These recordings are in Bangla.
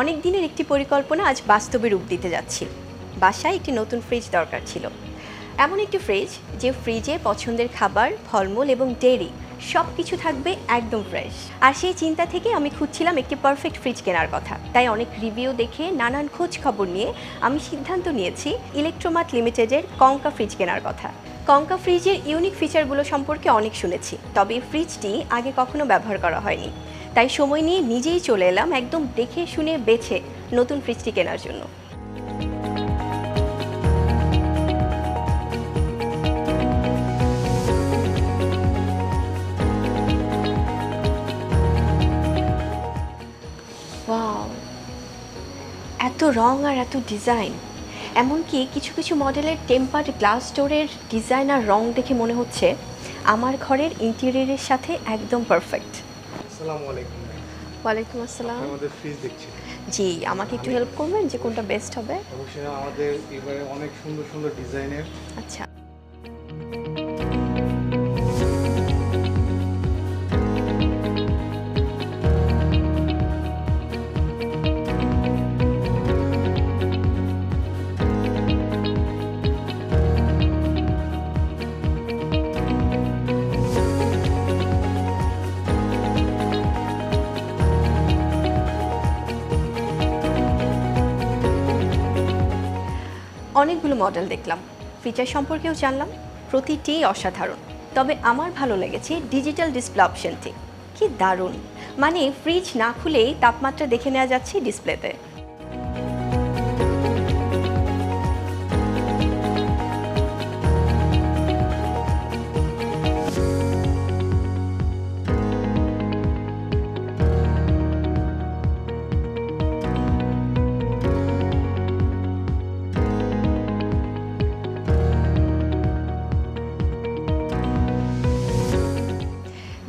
অনেক দিনের একটি পরিকল্পনা আজ বাস্তবে রূপ দিতে যাচ্ছি বাসায় একটি নতুন ফ্রিজ দরকার ছিল। এমন একটি ফ্রিজ যে ফ্রিজে পছন্দের খাবার, ফলমূল এবং ডেয়ারি সব কিছু থাকবে একদম ফ্রেশ আর সেই চিন্তা থেকে আমি খুঁজছিলাম একটি পারফেক্ট ফ্রিজ কেনার কথা। তাই অনেক রিভিউ দেখে নানান খোঁজ খবর নিয়ে আমি সিদ্ধান্ত নিয়েছি ইলেকট্রোমার্ট লিমিটেডের কঙ্কা ফ্রিজ কেনার কথা। কঙ্কা ফ্রিজের ইউনিক ফিচারগুলো সম্পর্কে অনেক শুনেছি, তবে ফ্রিজটি আগে কখনো ব্যবহার করা হয়নি। তাই সময় নিয়ে নিজেই চলে এলাম একদম দেখে শুনে বেছে নতুন ফ্রিজটি কেনার জন্য। এত রং আর এত ডিজাইন। এমনকি কিছু কিছু মডেলের টেম্পার্ড গ্লাস ডোরের ডিজাইন আর রং দেখে মনে হচ্ছে আমার ঘরের ইন্টেরিয়রের সাথে একদম পারফেক্ট। আসসালামু আলাইকুম। ওয়ালাইকুম আসসালাম। আমাদের ফ্রিজ দেখছি জি আমাকে একটু হেল্প করবেন যে কোনটা বেস্ট হবে? অবশ্যই আমাদের এবারে অনেক সুন্দর সুন্দর ডিজাইনের আচ্ছা। অনেকগুলো মডেল দেখলাম। ফিচার সম্পর্কেও জানলাম। প্রতিটি অসাধারণ। তবে আমার ভালো লেগেছে ডিজিটাল ডিসপ্লে অপশনটি। কি দারুণ! মানে ফ্রিজ না খুলেই তাপমাত্রা দেখে নেওয়া যাচ্ছে ডিসপ্লেতে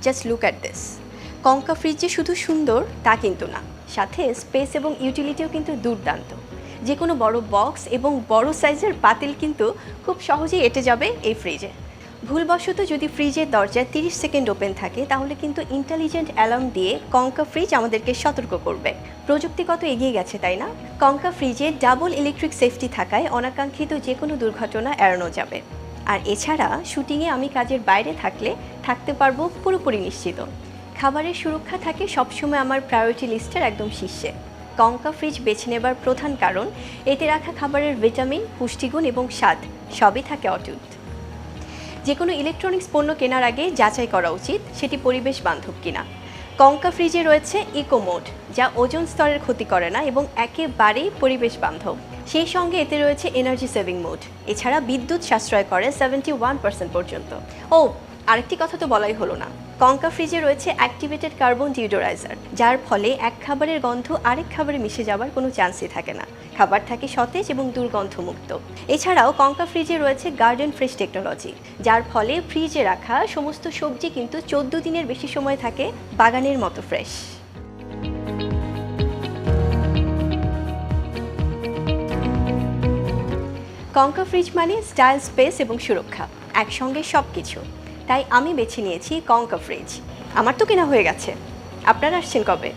just look at this Konka fridge যে শুধু সুন্দর, তা কিন্তু না। সাথে স্পেস এবং ইউটিলিটিও কিন্তু দুর্দান্ত। যে কোনো বড় বক্স এবং বড় সাইজের পাতিল কিন্তু খুব সহজেই এঁটে যাবে এই ফ্রিজে ভুলবশত যদি ফ্রিজের দরজা 30 সেকেন্ড ওপেন থাকে, তাহলে কিন্তু ইন্টেলিজেন্ট অ্যালার্ম দিয়ে কঙ্কা ফ্রিজ আমাদেরকে সতর্ক করবে। প্রযুক্তিগত এগিয়ে গেছে, তাই না? কঙ্কা ফ্রিজে ডাবল ইলেকট্রিক সেফটি থাকায় অনাকাঙ্ক্ষিত যে কোনো দুর্ঘটনা এড়ানো যাবে। আর এছাড়া শুটিংয়ে আমি কাজের বাইরে থাকলে থাকতে পারব পুরোপুরি নিশ্চিত। খাবারের সুরক্ষা থাকে সবসময় আমার প্রায়োরিটি লিস্টের একদম শীর্ষে। কঙ্কা ফ্রিজ বেছে নেবার প্রধান কারণ, এতে রাখা খাবারের ভিটামিন পুষ্টিগুণ এবং স্বাদ সবই থাকে অটুট। যে কোনো ইলেকট্রনিক্স পণ্য কেনার আগে যাচাই করা উচিত, সেটি পরিবেশ বান্ধব কিনা। কঙ্কা ফ্রিজে রয়েছে ইকো মোড যা ওজন স্তরের ক্ষতি করে না এবং একেবারেই পরিবেশ বান্ধব। সেই সঙ্গে এতে রয়েছে এনার্জি সেভিং মোড এছাড়া বিদ্যুৎ সাশ্রয় করে সেভেন্টি ওয়ান পার্সেন্ট পর্যন্ত। ও, আরেকটি কথা তো বলাই হলো না। কঙ্কা ফ্রিজে রয়েছে অ্যাক্টিভেটেড কার্বন ডিওডোরাইজার যার ফলে এক খাবারের গন্ধ আরেক খাবারে মিশে যাওয়ার কোনো চান্সই থাকে না। খাবার থাকে সতেজ এবং দুর্গন্ধমুক্ত। এছাড়াও কঙ্কা ফ্রিজে রয়েছে গার্ডেন ফ্রেশ টেকনোলজি যার ফলে ফ্রিজে রাখা সমস্ত সবজি কিন্তু চোদ্দ দিনের বেশি সময় থাকে বাগানের মতো ফ্রেশ কঙ্কা ফ্রিজ মানে স্টাইল স্পেস এবং সুরক্ষা, একসঙ্গে সব কিছু তাই আমি বেছে নিয়েছি কঙ্কা ফ্রিজ। আমার তো কেনা হয়ে গেছে। আপনারা আসছেন কবে?